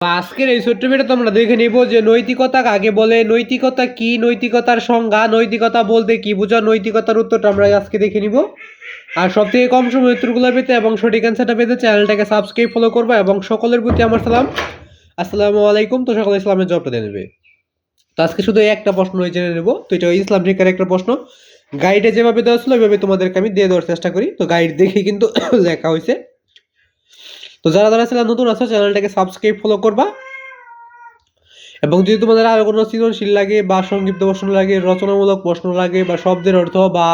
আজকের এই ছোট্ট ভিডিওতে আমরা দেখে নিব যে নৈতিকতা কাকে বলে, নৈতিকতা কি, নৈতিকতার সংজ্ঞা, নৈতিকতা বলতে কি বোঝা, নৈতিকতার উত্তরটা আমরা আজকে দেখে নিব। আর সব থেকে কম সময় উত্তরগুলো পেতে এবং সঠিক অ্যান্সারটা পেতে চ্যানেলটাকে সাবস্ক্রাইব ফলো করবে এবং সকলের প্রতি আমার সালাম। আসসালামু আলাইকুম, তো সকলে ইসলামের জবটা দিয়ে নেবে। তো আজকে শুধু একটা প্রশ্ন হয়ে জেনে নেব। তো এটা ইসলাম শিক্ষার একটা প্রশ্ন। গাইডে যেভাবে দেওয়া ছিল, ওইভাবে তোমাদেরকে আমি দিয়ে দেওয়ার চেষ্টা করি। তো গাইড দেখে কিন্তু লেখা হয়েছে। তো যারা যারা চ্যানেল নতুন আছো, চ্যানেলটাকে সাবস্ক্রাইব ফলো করবা। এবং যদি তোমাদের আরও কোনো সৃজনশীল লাগে বা সংক্ষিপ্ত প্রশ্ন লাগে, রচনামূলক প্রশ্ন লাগে বা শব্দের অর্থ বা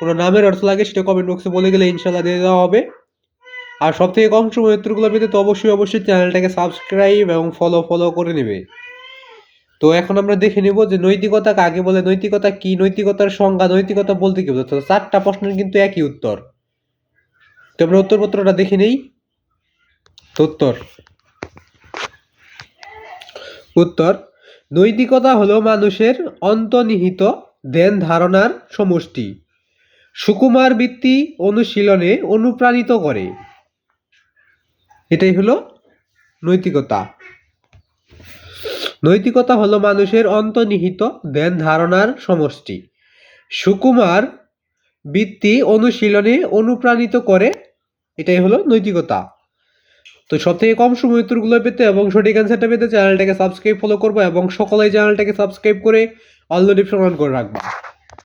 কোনো নামের অর্থ লাগে, সেটা কমেন্ট বক্সে বলে গেলে ইনশাল্লাহ দিয়ে দেওয়া হবে। আর সব থেকে কম সময় উত্তরগুলো পেতে তো অবশ্যই অবশ্যই চ্যানেলটাকে সাবস্ক্রাইব এবং ফলো ফলো করে নেবে। তো এখন আমরা দেখে নেব যে নৈতিকতা কাকে বলে, নৈতিকতা কি? নৈতিকতার সংজ্ঞা, নৈতিকতা বলতে কি বোঝাচ্ছে? চারটা প্রশ্নের কিন্তু একই উত্তর। তো আমরা উত্তরপত্রটা দেখে নেই। উত্তর। উত্তর, নৈতিকতা হলো মানুষের অন্তর্নিহিত ধ্যান ধারণার সমষ্টি। সুকুমার বৃত্তি অনুশীলনে অনুপ্রাণিত করে। এটাই হলো নৈতিকতা। নৈতিকতা হলো মানুষের অন্তর্নিহিত ধ্যান ধারণার সমষ্টি। সুকুমার বৃত্তি অনুশীলনে অনুপ্রাণিত করে, এটাই হলো নৈতিকতা। তো সব থেকে কম সময় উত্তরগুলো পেতে এবং সঠিক অ্যান্সারটা পেতে চ্যানেলটাকে সাবস্ক্রাইব ফলো করব এবং সকলেই চ্যানেলটাকে সাবস্ক্রাইব করে অল নোটিফিকেশন অন করে রাখবা।